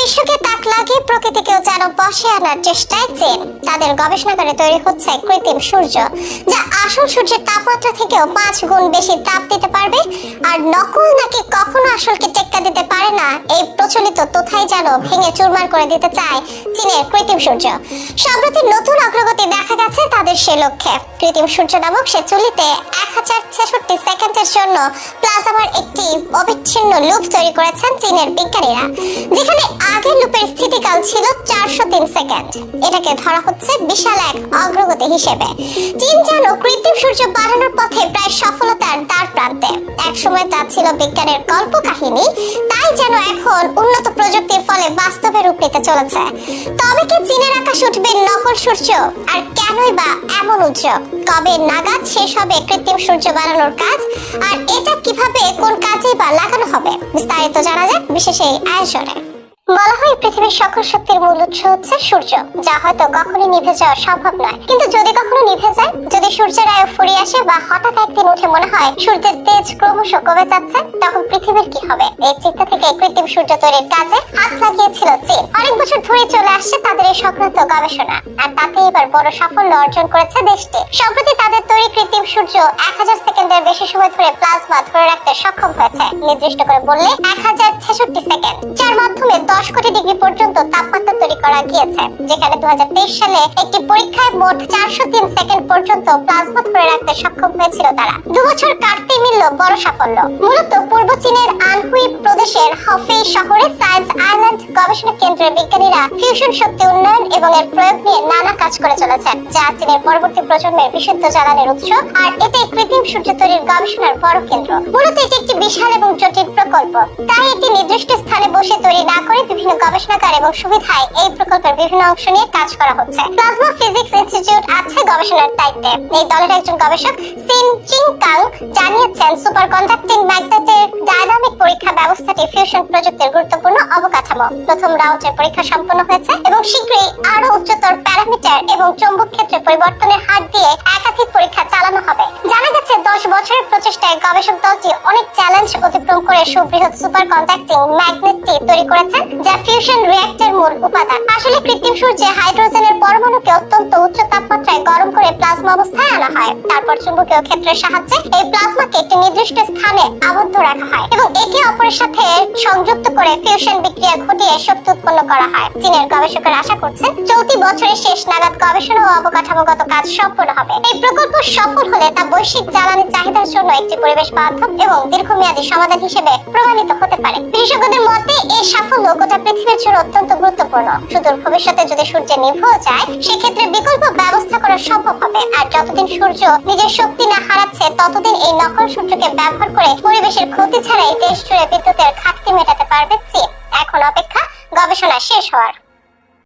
বিশ্বকে তাক লাগিয়ে প্রকৃতিকেও যেন বসে আনার চেষ্টায় চীন তাদের গবেষণাগারে তৈরি হচ্ছে কৃত্রিম সূর্য, যা আসল সূর্যের তাপমাত্রা থেকেও পাঁচ গুণ বেশি তাপ দিতে পারবে, আর নকল নাকি কখনো আসলকে টেক্কা দিতে পারে না, এই প্রচলিত তথ্যাই যেন ভেঙে চুরমার করে দিতে চায় চীনের কৃত্রিম সূর্য। সম্প্রতি নতুন অগ্রগতি দেখা গেছে তাদের সে লক্ষ্যে। কৃত্রিম সূর্য নামক সে চুলিতে এক হাজার ছেষট্টি সেকেন্ডের জন্য প্লাজমার একটি অবিচ্ছিন্ন লুপ তৈরি করেছেন চীনের বিজ্ঞানীরা, যেখানে আগের লুপের স্থিতিকাল ছিল চারশো তিন সেকেন্ড। এটাকে ধরা হচ্ছে বিশাল এক অগ্রগতি হিসেবে। চীন যেন কৃত্রিম সূর্য বাড়ানোর পথে প্রায় সফলতার দ্বার প্রান্তে। একসময় তা ছিল বিজ্ঞানের গল্প কাহিনী যেন এখন উন্নত প্রযুক্তির ফলে বাস্তবে রূপ নিতে চলেছে। তবে কি চীনের আকাশ উঠবে নকল সূর্য? আর কেনই বা এমন উৎসব কবে নাগাদ শেষ হবে কৃত্রিম সূর্য বানানোর কাজ? আর এটা কীভাবে, কোন কাজে বা লাগানো হবে? বিস্তারিত জানা যাক বিশেষ এই আয়োজনে। বলা হয় পৃথিবীর সকল শক্তির মূল উৎস হচ্ছে সূর্য, যা হয়তো কখনোই নিভে যাওয়া সম্ভব নয়। কিন্তু যদি কখনো নিভে যায়, যদি সূর্যের আয়ু ফুরিয়ে আসে বা হঠাৎ একদিন উঠে মনে হয় সূর্যের তেজ ক্রমশ কমে যাচ্ছে, তখন পৃথিবীর কি হবে? এই চিন্তা থেকে কৃত্রিম সূর্য তৈরির কাজে হাত লাগিয়েছিল চীন। অনেক বছর ধরে চলে আসছে তাদের এই সংক্রান্ত গবেষণা, আর তাতে এবার বড় সাফল্য অর্জন করেছে দেশটি। সম্প্রতি তাদের তৈরি কৃত্রিম সূর্য এক হাজার সেকেন্ডের বেশি সময় ধরে প্লাজমা ধরে রাখতে সক্ষম হয়েছে, নির্দিষ্ট করে বললে এক হাজার ছেষট্টি সেকেন্ড। যার মাধ্যমে দশ কোটি ডিগ্রি পর্যন্ত তাপমাত্রা তৈরি করা গিয়েছে, যেখানে দু হাজার তেইশ সালে একটি পরীক্ষায় মোট চারশো তিন সেকেন্ড পর্যন্ত প্লাজমা ধরে রাখতে সক্ষম হয়েছিল তারা। দু বছর কাটতে মিলল বড় সাফল্য। মূলত পূর্ব চীনের আনহুই প্রদেশের হফেই শহরে সায়েন্স আইল্যান্ড গবেষণা কেন্দ্রের বিজ্ঞানীরা ফিউশন শক্তি উন্নয়ন এবং এর প্রয়োগ নিয়ে নানা কাজ করে চলেছেন, যা চীনের পরবর্তী প্রজন্মের বিশুদ্ধ জ্বালানির উৎস, আর এটাই কৃত্রিম সূর্য তৈরির গবেষণার বড় কেন্দ্র। মূলত এটি একটি বিশাল এবং জটিল প্রকল্প। তাই এটি নির্দিষ্ট স্থানে বসে তৈরি না করে বিভিন্ন গবেষণাগার এবং সুবিধায় এই প্রকল্পের বিভিন্ন অংশ নিয়ে কাজ করা হচ্ছে। প্লাজমা ফিজিক্স ইনস্টিটিউট আছে গবেষণার দায়িত্বে। এই দলের একজন গবেষক, সিন চিং কাং জানিয়েছেন, সুপার কন্ডাক্টিং ম্যাগনেটের ডায়নামিক পরীক্ষা ব্যবস্থাটি ফিউশন প্রযুক্তির গুরুত্বপূর্ণ অবকাঠামো। প্রথম রাউন্ডের পরীক্ষা সম্পন্ন হয়েছে এবং শীঘ্রই আরও উচ্চতর প্যারামিটার এবং চৌম্বক ক্ষেত্রে পরিবর্তনের হাত দিয়ে একাধিক পরীক্ষা গবেষক দলটি অনেক চ্যালেঞ্জ অতিক্রম করে সুবৃহৎ সুপার কন্ডাক্টিং ম্যাগনেটটি তৈরি করেছেন, যা ফিউশন রিঅ্যাক্টর মূল উপাদান। আসলে কৃত্রিম সূর্যে হাইড্রোজেনের পরমাণুকে অত্যন্ত উচ্চ তাপমাত্রায় গরম করে প্লাজমা অবস্থায় আনা হয়। তারপর চুম্বকীয় ক্ষেত্রের সাহায্যে এই প্লাজমাকে একটি নির্দিষ্ট স্থানে আবদ্ধ রাখা হয় এবং একে অপরের সাথে সংযুক্ত করে ফিউশন বিক্রিয়া ঘটিয়ে শক্তি উৎপন্ন করা হয়। চীনের গবেষকরা আশা করছেন, চলতি বছরের শেষ নাগাদ গবেষণা ও অবকাঠামোগত কাজ সম্পূর্ণ হবে। এই প্রকল্প সফল হলে তা বৈশ্বিক জ্বালানি চাহিদার জন্য একটি পরিবেশ বান্ধব এবং দীর্ঘমেয়াদী সমাধান হিসেবে প্রমাণিত হতে পারে। বিশেষজ্ঞদের মতে এই সাফল্য গোটা পৃথিবীর জন্য অত্যন্ত গুরুত্বপূর্ণ। সুদূর ভবিষ্যতে যদি যায়, সেক্ষেত্রে বিকল্প ব্যবস্থা করা সম্ভব হবে। আর যতদিন সূর্য নিজের শক্তি না হারাচ্ছে, ততদিন এই নকল সূর্যকে ব্যবহার করে পরিবেশের ক্ষতি ছাড়াই দেশ জুড়ে বিদ্যুতের ঘাটতি মেটাতে পারবে চীন। এখন অপেক্ষা গবেষণা শেষ হওয়ার।